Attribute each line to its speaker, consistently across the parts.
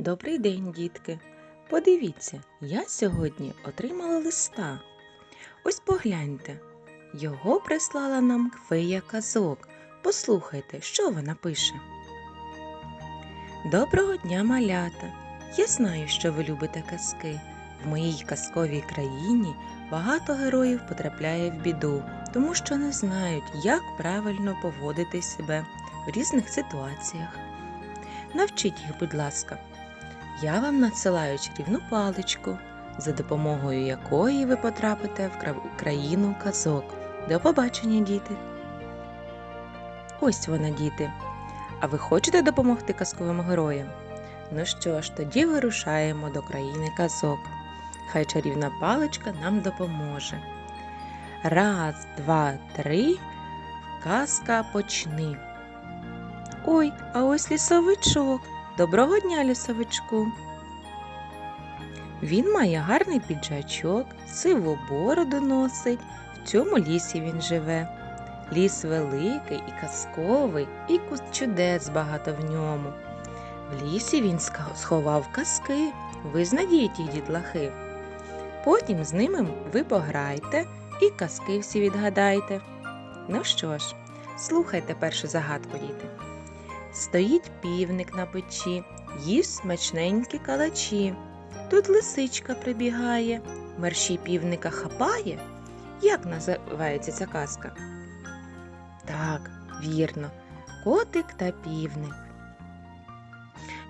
Speaker 1: Добрий день, дітки. Подивіться, я сьогодні отримала листа. Ось погляньте. Його прислала нам фея казок. Послухайте, що вона пише. Доброго дня, малята! Я знаю, що ви любите казки. В моїй казковій країні багато героїв потрапляє в біду, тому що не знають, як правильно поводити себе в різних ситуаціях. Навчіть їх, будь ласка. Я вам надсилаю чарівну паличку, за допомогою якої ви потрапите в кра- країну казок. До побачення, діти! Ось вона, діти. А ви хочете допомогти казковим героям? Ну що ж, тоді вирушаємо до країни казок. Хай чарівна паличка нам допоможе. Раз, два, три. Казка почни. Ой, а ось лісовичок. Доброго дня, лісовичку. Він має гарний піджачок, сиву бороду носить. В цьому лісі він живе. Ліс великий і казковий, і кут чудес багато в ньому. В лісі він сховав казки, ви знайдіть їх дітлахи. Потім з ними ви пограйте і казки всі відгадайте. Ну що ж, слухайте першу загадку, діти. Стоїть півник на печі, їсть смачненькі калачі. Тут лисичка прибігає, мерщій півника хапає. Як називається ця казка? Так, вірно, котик та півник.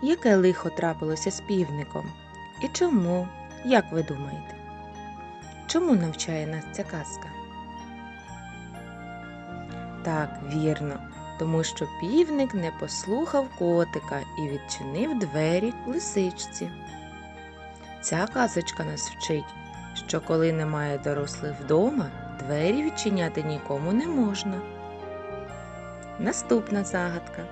Speaker 1: Яке лихо трапилося з півником? І чому? Як ви думаєте? Чому навчає нас ця казка? Так, вірно, тому що півник не послухав котика і відчинив двері лисичці. Ця казочка нас вчить, що коли немає дорослих вдома, двері відчиняти нікому не можна. Наступна загадка.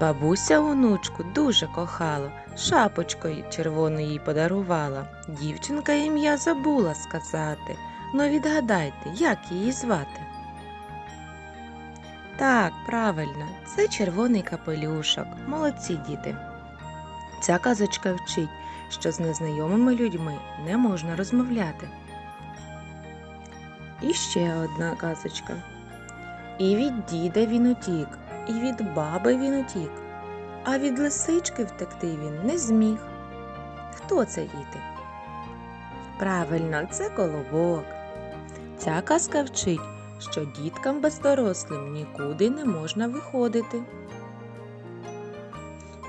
Speaker 1: Бабуся онучку дуже кохала, шапочкою червону їй подарувала. Дівчинка ім'я забула сказати. Ну відгадайте, як її звати? Так, правильно, це червоний капелюшок. Молодці діти. Ця казочка вчить, що з незнайомими людьми не можна розмовляти. І ще одна казочка. І від діда він утік, і від баби він утік, а від лисички втекти він не зміг. Хто це діти? Правильно, це колобок. Ця казка вчить, що діткам без дорослим нікуди не можна виходити.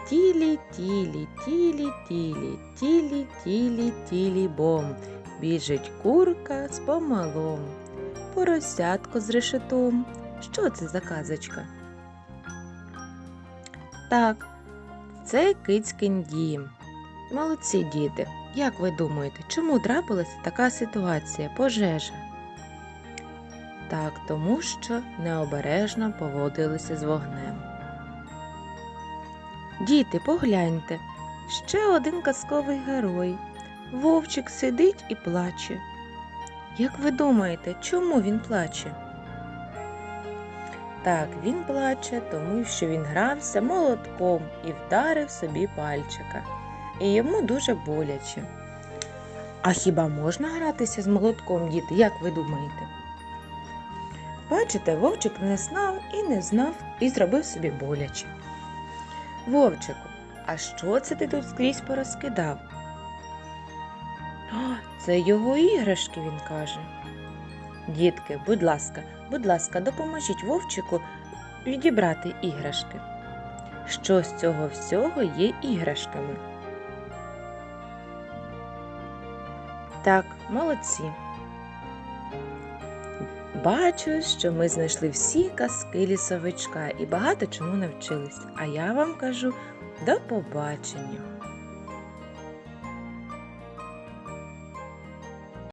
Speaker 1: Тілі, тілі, тілі, тілі, тілі, тілі, тілі, бом. Біжить курка з помалом, поросятко з решетом. Що це за казочка? Так, це кицькин дім. Молодці діти. Як ви думаєте, чому трапилася така ситуація, пожежа? Так, тому що необережно поводилися з вогнем. Діти, погляньте, ще один казковий герой. Вовчик сидить і плаче. Як ви думаєте, чому він плаче? Так, він плаче, тому що він грався молотком і вдарив собі пальчика. І йому дуже боляче. А хіба можна гратися з молотком, діти, як ви думаєте? Бачите, вовчик не знав і не знав, і зробив собі боляче. Вовчику, а що це ти тут скрізь порозкидав? Це його іграшки, він каже. Дітки, будь ласка, будь ласка, допоможіть вовчику відібрати іграшки. Що з цього всього є іграшками? Так, молодці. Бачу, що ми знайшли всі казки лісовичка і багато чому навчились. А я вам кажу до побачення.